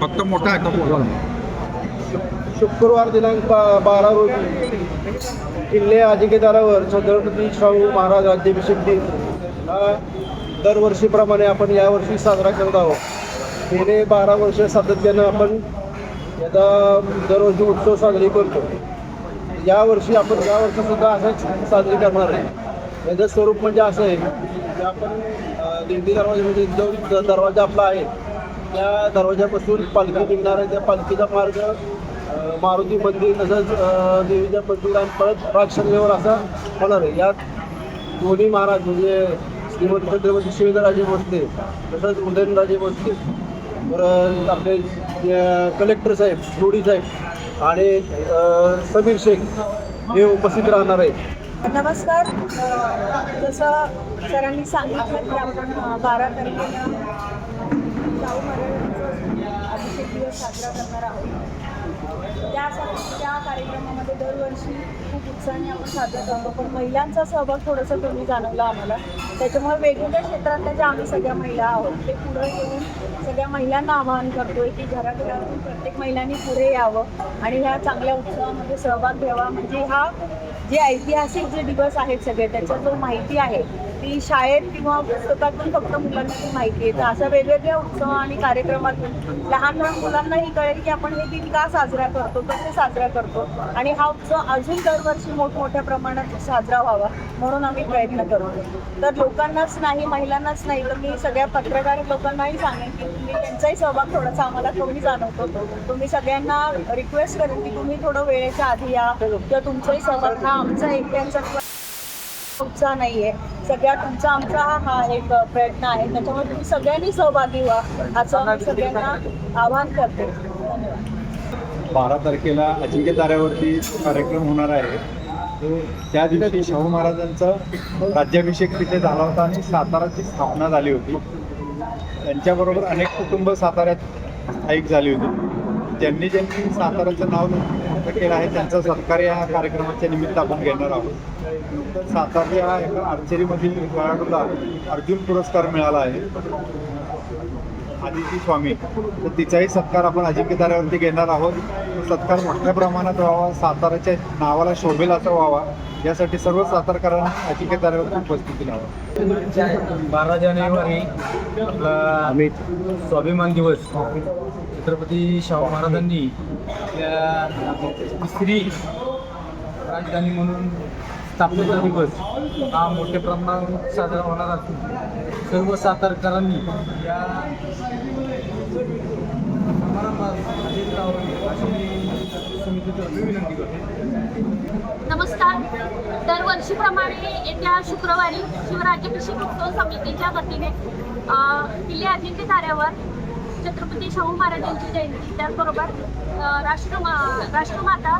फक्त मोठा आहे. शुक्रवार दिनांक बा- बारा रोजी किल्ले अजिंक्यदारावर छत्रपती शाहू महाराज राज्याभिषेक दिन. हा दरवर्षीप्रमाणे आपण यावर्षी साजरा करत आहोत. गेले बारा वर्ष सातत्यानं आपण याचा दरवर्षी उत्सव साजरी करतो. यावर्षी आपण या वर्षीसुद्धा असंच साजरी करणार आहे. याचं स्वरूप म्हणजे असं आहे की आपण दिंडी दरवाजा म्हणजे जो दरवाजा आपला आहे त्या दरवाज्यापासून पालखी निघणार आहे. त्या पालखीचा मार्ग मारुती मंदिर तसंच देवीच्या मंदिर आणि परत राजशंगेवर असा होणार आहे. यात दोन्ही महाराज म्हणजे श्रीमंत छत्रपती शिवेंद्रराजे भोसले तसंच उदयनराजे भोसले परत आपले कलेक्टर साहेब रोडी साहेब आणि समीर शेख हे उपस्थित राहणार आहे नमस्कार. जसं सरांनी सांगितलं की आपण बारा तारखेला शाहू महाराजांचा अभिषेक दिवस साजरा करणार आहोत. त्यासाठी त्या कार्यक्रमामध्ये दरवर्षी खूप उत्साहाने आपण साजरा करतो. पण महिलांचा सहभाग थोडासा कमी जाणवला आम्हाला. त्याच्यामुळे वेगवेगळ्या क्षेत्रातल्या ज्या आम्ही सगळ्या महिला आहोत ते पुढे येऊन सगळ्या महिलांना आवाहन करतोय की घराघरातून प्रत्येक महिलांनी पुढे यावं आणि ह्या चांगल्या उत्सवामध्ये सहभाग घ्यावा. म्हणजे हा जे ऐतिहासिक जे दिवस आहेत सगळे त्याच्यात जो माहिती आहे ती शाळेत किंवा पुस्तकातून फक्त मुलांना ती माहिती आहे तर अशा वेगवेगळ्या उत्सव आणि कार्यक्रमातून लहान लहान मुलांनाही कळेल की आपण हे दिन का साजरा करतो कसे साजरा करतो आणि हा उत्सव अजून दरवर्षी मोठमोठ्या प्रमाणात साजरा व्हावा म्हणून आम्ही प्रयत्न करतो. तर लोकांनाच नाही महिलांनाच नाही तर मी सगळ्या पत्रकार लोकांनाही सांगेन की तुम्ही त्यांचाही सहभाग थोडासा आम्हाला कमी जाणवतो. तुम्ही सगळ्यांना रिक्वेस्ट करेन की तुम्ही थोडं वेळेच्या आधी या किंवा तुमचाही सहभाग हा आमचा एकट्यांचा तुमचा नाही आहे सगळ्या तुमचा आमचा हा एक प्रयत्न आहे. त्याच्यामुळे तुम्ही सगळ्यांनी सहभागी व्हा. असं मी सगळ्यांना आवाहन करते. बारा तारखेला अजिंक्य ताऱ्यावरती कार्यक्रम होणार आहे. तो त्या दिवशी शाहू महाराजांचा राज्याभिषेक तिथे झाला होता आणि साताराची स्थापना झाली होती. त्यांच्याबरोबर अनेक कुटुंब साताऱ्यात स्थायिक झाली होती. ज्यांनी ज्यांनी साताऱ्याचं नाव केलं आहे त्यांचा सत्कार या कार्यक्रमाच्या निमित्त आपण घेणार आहोत. सातारा सातारच्या एका आर्चरीमधील खेळाडूला अर्जुन पुरस्कार मिळाला आहे. आदिती स्वामी. तर तिचाही सत्कार आपण अजिंक्य ताऱ्यावरती घेणार आहोत. तो सत्कार मोठ्या प्रमाणात व्हावा साताऱ्याच्या नावाला शोभेल असा व्हावा. यासाठी सर्व सातारकरांना अजिंक्य ताऱ्यावरती उपस्थिती लावा. बारा जानेवारी आपला स्वाभिमान दिवस. छत्रपती शाहू महाराजांनी आपल्या तिसरी राजधानी म्हणून स्थापनेचा दिवस हा मोठ्या प्रमाणात साजरा होणार असून सर्व सातारकरांनी या नमस्कार. दरवर्षीप्रमाणे येत्या शुक्रवारी शिवराज्याभिषेक उत्सव समितीच्या वतीने किल्ले अजिंक्य ताऱ्यावर छत्रपती शाहू महाराजांची जयंती. त्याचबरोबर राष्ट्र राष्ट्रमा राष्ट्रमाता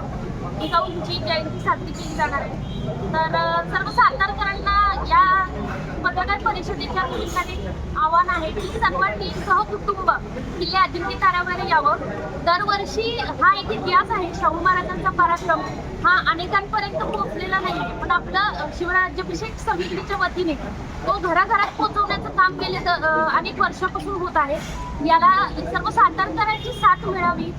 जिजाऊंची जयंती साजरी केली जाणार आहे. तर सर्व सातारकरांना या पत्रकार परिषदेच्या निमित्ताने आव्हान आहे की सर्वांनी सहकुटुंब किल्ले अजिंक्य ताऱ्यावर यावं. दरवर्षी हा एक इतिहास आहे शाहू महाराजांचा पराक्रम. हा अनेकांपर्यंत पोहोचलेला नाही पण आपलं शिवराज्याभिषेक समितीच्या वतीने तो घराघरात पोहोचवण्याचं काम गेले अनेक वर्षापासून होत आहे. याला सर्व सातारकरांची साथ मिळावी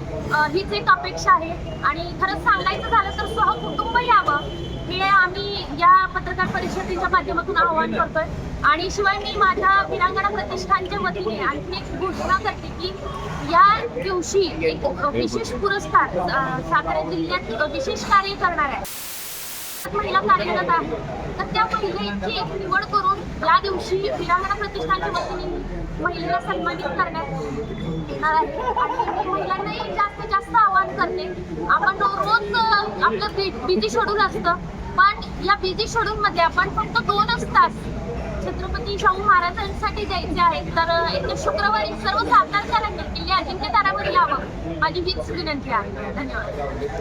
हीच एक अपेक्षा आहे. आणि खरं सांगायचं झालं तर सहकुटुंब यावं हे आम्ही या पत्रकार परिषदेच्या माध्यमातून आवाहन करतोय. आणि शिवाय मी माझ्या विरांगणा प्रतिष्ठानच्या वतीने आणखी एक घोषणा करते की या दिवशी एक विशेष पुरस्कार सातारा जिल्ह्यात विशेष कार्य करणार आहे. महिला कार्यरत आहे तर त्या महिलेची एक निवड करून या दिवशी विरांगणा प्रतिष्ठानच्या वतीने महिलेला सन्मानित करण्यात येणार आहे. आणि महिलांनाही जास्तीत जास्त आवाहन करते. आपण रोज आपलं बिझी शेड्यूल असतं. पण या बिझी शेड्यूल मध्ये आपण फक्त दोनच तास छत्रपती शाहू महाराजांसाठी द्यायचे आहेत. तर येत्या शुक्रवारी सर्व सातारकरांनी किल्ले अजिंक्य तारावर यावं. माझी हीच विनंती आहे. धन्यवाद.